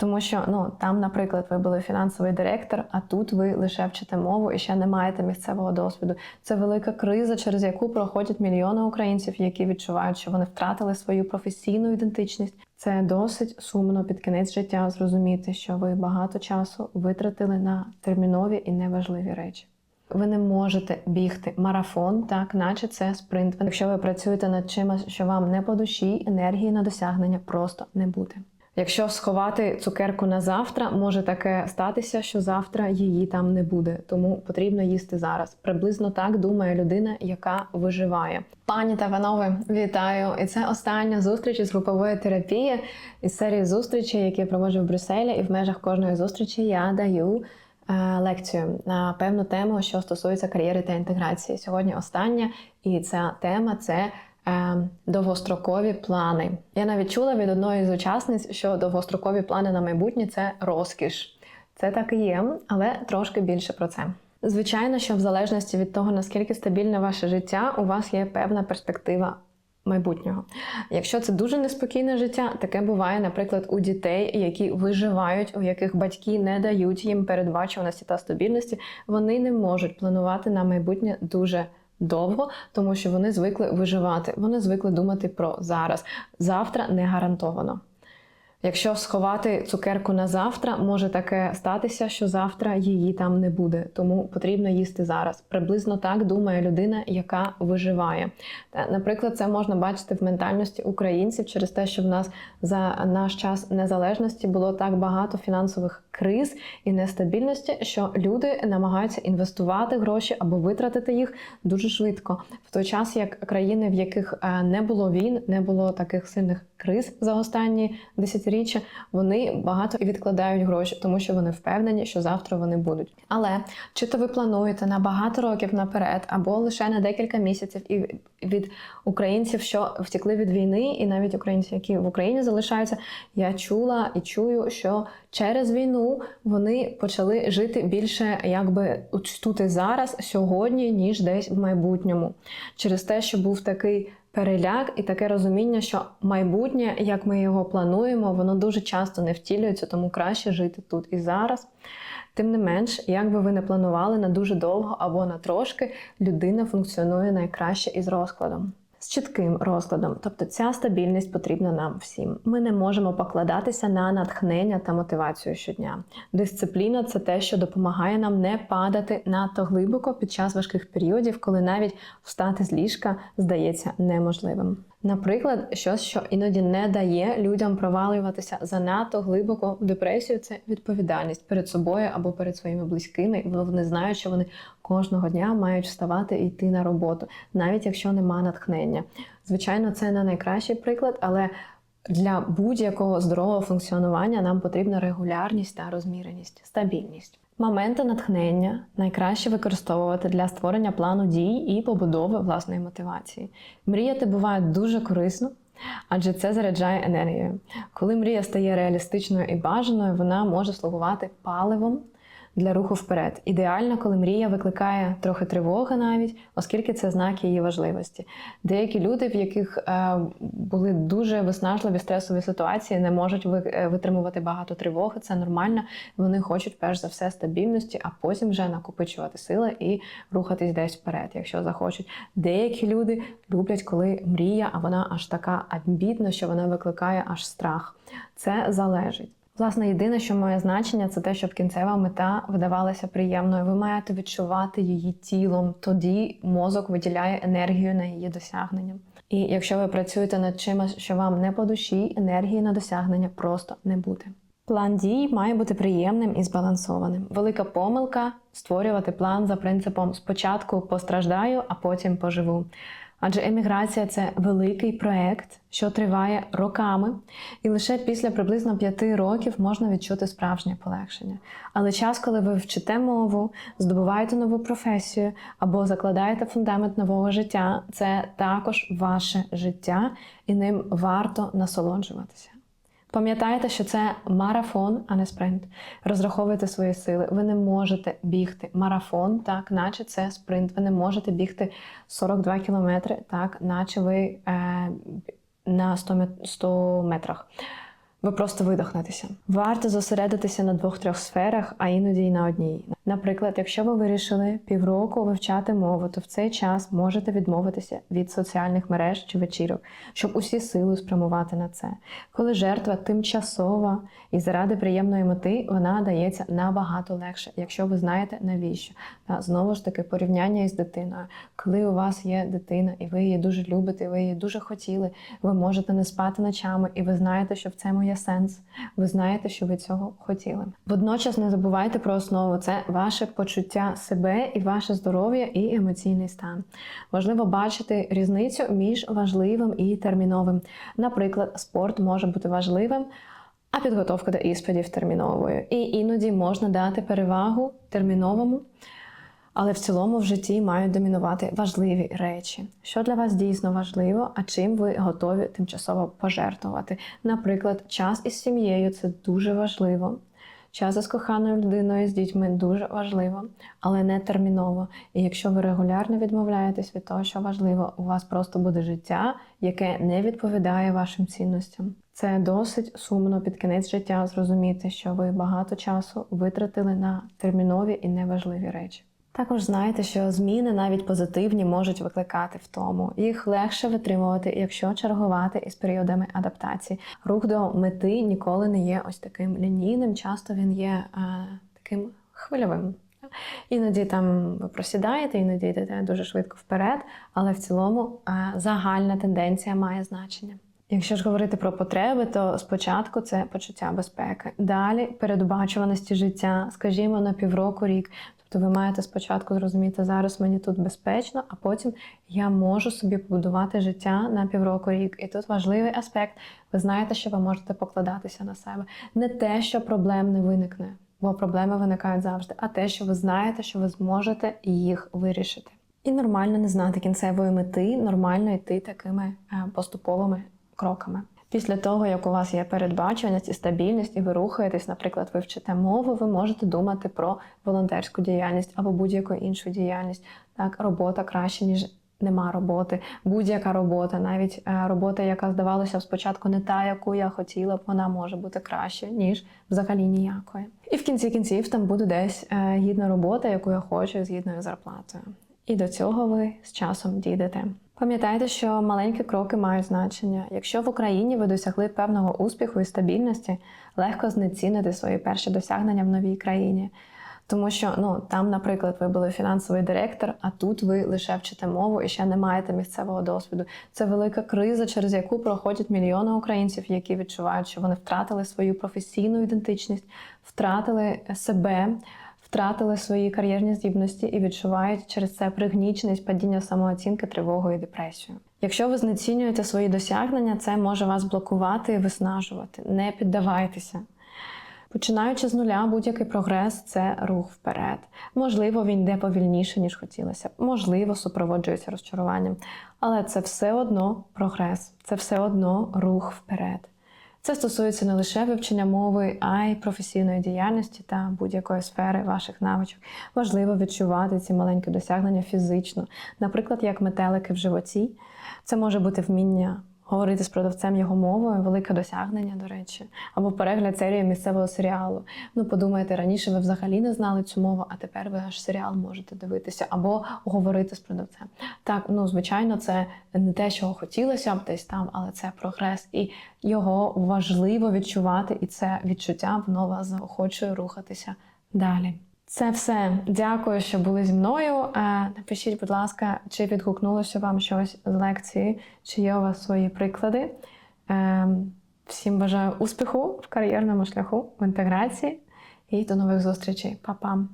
Тому що ну там, наприклад, ви були фінансовий директор, а тут ви лише вчите мову і ще не маєте місцевого досвіду. Це велика криза, через яку проходять мільйони українців, які відчувають, що вони втратили свою професійну ідентичність. Це досить сумно під кінець життя зрозуміти, що ви багато часу витратили на термінові і неважливі речі. Ви не можете бігти марафон, так наче це спринт. Якщо ви працюєте над чимось, що вам не по душі, енергії на досягнення просто не буде. Якщо сховати цукерку на завтра, може таке статися, що завтра її там не буде, тому потрібно їсти зараз. Приблизно так думає людина, яка виживає. Пані та панове, вітаю! І це остання зустріч із групової терапії із серії зустрічей, які я проводжу в Брюсселі, і в межах кожної зустрічі я даю. е, Лекцію на певну тему, що стосується кар'єри та інтеграції. Сьогодні остання, і ця тема це довгострокові плани. Я навіть чула від одної з учасниць, що довгострокові плани на майбутнє це розкіш. Це так і є, але трошки більше про це. Звичайно, що в залежності від того, наскільки стабільне ваше життя, у вас є певна перспектива майбутнього. Якщо це дуже неспокійне життя, таке буває, наприклад, у дітей, які виживають, у яких батьки не дають їм передбачуваності та стабільності, вони не можуть планувати на майбутнє дуже. Довго, тому що вони звикли виживати, вони звикли думати про зараз. Завтра не гарантовано. Якщо сховати цукерку на завтра, може таке статися, що завтра її там не буде, тому потрібно їсти зараз. Приблизно так думає людина, яка виживає. Наприклад, це можна бачити в ментальності українців через те, що в нас за наш час незалежності було так багато фінансових криз і нестабільності, що люди намагаються інвестувати гроші або витратити їх дуже швидко. В той час, як країни, в яких е, не було війн, не було таких сильних криз за останні десятиріччя, вони багато і відкладають гроші, тому що вони впевнені, що завтра вони будуть. Але чи то ви плануєте на багато років наперед, або лише на декілька місяців, і від українців, що втекли від війни, і навіть українців, які в Україні залишаються, я чула і чую, що через війну вони почали жити більше, якби тут і зараз, сьогодні, ніж десь в майбутньому, через те, що був такий переляк і таке розуміння, що майбутнє, як ми його плануємо, воно дуже часто не втілюється, тому краще жити тут і зараз. Тим не менш, як би ви не планували на дуже довго або на трошки, людина функціонує найкраще із розкладом. З чітким розкладом, тобто ця стабільність потрібна нам всім. Ми не можемо покладатися на натхнення та мотивацію щодня. Дисципліна це те, що допомагає нам не падати надто глибоко під час важких періодів, коли навіть встати з ліжка здається неможливим. Наприклад, щось, що іноді не дає людям провалюватися занадто глибоко в депресію, це відповідальність перед собою або перед своїми близькими. Вони знають, що вони кожного дня мають вставати і йти на роботу, навіть якщо нема натхнення. Звичайно, це не найкращий приклад, але для будь-якого здорового функціонування нам потрібна регулярність та розміреність, стабільність. Моменти натхнення найкраще використовувати для створення плану дій і побудови власної мотивації. Мріяти буває дуже корисно, адже це заряджає енергією. Коли мрія стає реалістичною і бажаною, вона може слугувати паливом для руху вперед. Ідеально, коли мрія викликає трохи тривоги навіть, оскільки це знак її важливості. Деякі люди, в яких е, були дуже виснажливі стресові ситуації, не можуть е, витримувати багато тривоги. Це нормально. Вони хочуть перш за все стабільності, а потім вже накопичувати сили і рухатись десь вперед, якщо захочуть. Деякі люди люблять, коли мрія, а вона аж така амбітна, що вона викликає аж страх. Це залежить. Власне, єдине, що має значення, це те, щоб кінцева мета видавалася приємною. Ви маєте відчувати її тілом, тоді мозок виділяє енергію на її досягнення. І якщо ви працюєте над чимось, що вам не по душі, енергії на досягнення просто не буде. План дій має бути приємним і збалансованим. Велика помилка створювати план за принципом спочатку постраждаю, а потім поживу. Адже еміграція це великий проект, що триває роками, і лише після приблизно п'яти років можна відчути справжнє полегшення. Але час, коли ви вчите мову, здобуваєте нову професію або закладаєте фундамент нового життя, це також ваше життя, і ним варто насолоджуватися. Пам'ятайте, що це марафон, а не спринт. Розраховуйте свої сили. Ви не можете бігти марафон, так, наче це спринт. Ви не можете бігти 42 кілометри, так, наче ви е, на 100 мет- 100 метрах. ви просто видохнетеся. Варто зосередитися на двох-трьох сферах, а іноді й на одній. Наприклад, якщо ви вирішили півроку вивчати мову, то в цей час можете відмовитися від соціальних мереж чи вечірок, щоб усі сили спрямувати на це. Коли жертва тимчасова і заради приємної мети, вона дається набагато легше, якщо ви знаєте навіщо. Та знову ж таки порівняння із дитиною. Коли у вас є дитина, і ви її дуже любите, ви її дуже хотіли, ви можете не спати ночами, і ви знаєте, що в цьому є сенс. Ви знаєте, що ви цього хотіли. Водночас не забувайте про основу це ваше почуття себе і ваше здоров'я і емоційний стан. Важливо бачити різницю між важливим і терміновим. Наприклад, спорт може бути важливим. А підготовка до іспитів терміновою. І іноді можна дати перевагу терміновому, але в цілому в житті мають домінувати важливі речі. Що для вас дійсно важливо, а чим ви готові тимчасово пожертвувати. Наприклад, час із сім'єю це дуже важливо. Час із коханою людиною з дітьми дуже важливо, але не терміново. І якщо ви регулярно відмовляєтесь від того, що важливо, у вас просто буде життя, яке не відповідає вашим цінностям. Це досить сумно під кінець життя зрозуміти, що ви багато часу витратили на термінові і неважливі речі. Також знайте, що зміни, навіть позитивні, можуть викликати втому. Їх легше витримувати, якщо чергувати із періодами адаптації. Рух до мети ніколи не є ось таким лінійним, часто він є е, таким хвильовим. Іноді там ви просідаєте, іноді йдете дуже швидко вперед, але в цілому е, загальна тенденція має значення. Якщо ж говорити про потреби, то спочатку це почуття безпеки. Далі передбачуваності життя, скажімо, на півроку рік. Тобто ви маєте спочатку зрозуміти, зараз мені тут безпечно, а потім я можу собі побудувати життя на півроку рік. І тут важливий аспект. Ви знаєте, що ви можете покладатися на себе. Не те, що проблем не виникне, бо проблеми виникають завжди, а те, що ви знаєте, що ви зможете їх вирішити. І нормально не знати кінцевої мети, нормально йти такими е, поступовими кроками. Після того, як у вас є передбаченість і стабільність, і ви рухаєтесь, наприклад, ви вчите мову, ви можете думати про волонтерську діяльність або будь-яку іншу діяльність. Так, робота краще, ніж нема роботи. Будь-яка робота, навіть е, робота, яка здавалося спочатку не та, яку я хотіла б, вона може бути краще, ніж взагалі ніякої. І в кінці кінців там буде десь е, гідна робота, яку я хочу з гідною зарплатою. І до цього ви з часом дійдете. Пам'ятайте, що маленькі кроки мають значення. Якщо в Україні ви досягли певного успіху і стабільності, легко знецінити свої перші досягнення в новій країні. Тому що ну там, наприклад, ви були фінансовий директор, а тут ви лише вчите мову і ще не маєте місцевого досвіду. Це велика криза, через яку проходять мільйони українців, які відчувають, що вони втратили свою професійну ідентичність, втратили себе втратили свої кар'єрні здібності і відчувають через це пригніченість, падіння самооцінки, тривогу і депресію. Якщо ви знецінюєте свої досягнення, це може вас блокувати і виснажувати. Не піддавайтеся. Починаючи з нуля, будь-який прогрес це рух вперед. Можливо, він йде повільніше, ніж хотілося можливо, супроводжується розчаруванням. Але це все одно прогрес, це все одно рух вперед. Це стосується не лише вивчення мови, а й професійної діяльності та будь-якої сфери ваших навичок. Важливо відчувати ці маленькі досягнення фізично, наприклад, як метелики в животі. Це може бути вміння говорити з продавцем його мовою, велике досягнення, до речі, або перегляд серії місцевого серіалу. Ну, подумайте, раніше ви взагалі не знали цю мову, а тепер ви аж серіал можете дивитися або говорити з продавцем. Так, ну звичайно, це не те, чого хотілося б десь там, але це прогрес, і його важливо відчувати, і це відчуття воно вас заохочує рухатися далі. Це все. Дякую, що були зі мною. Е, Напишіть, будь ласка, чи відгукнулося вам щось з лекції, чи є у вас свої приклади. Е, Всім бажаю успіху в кар'єрному шляху, в інтеграції і до нових зустрічей. Па-пам!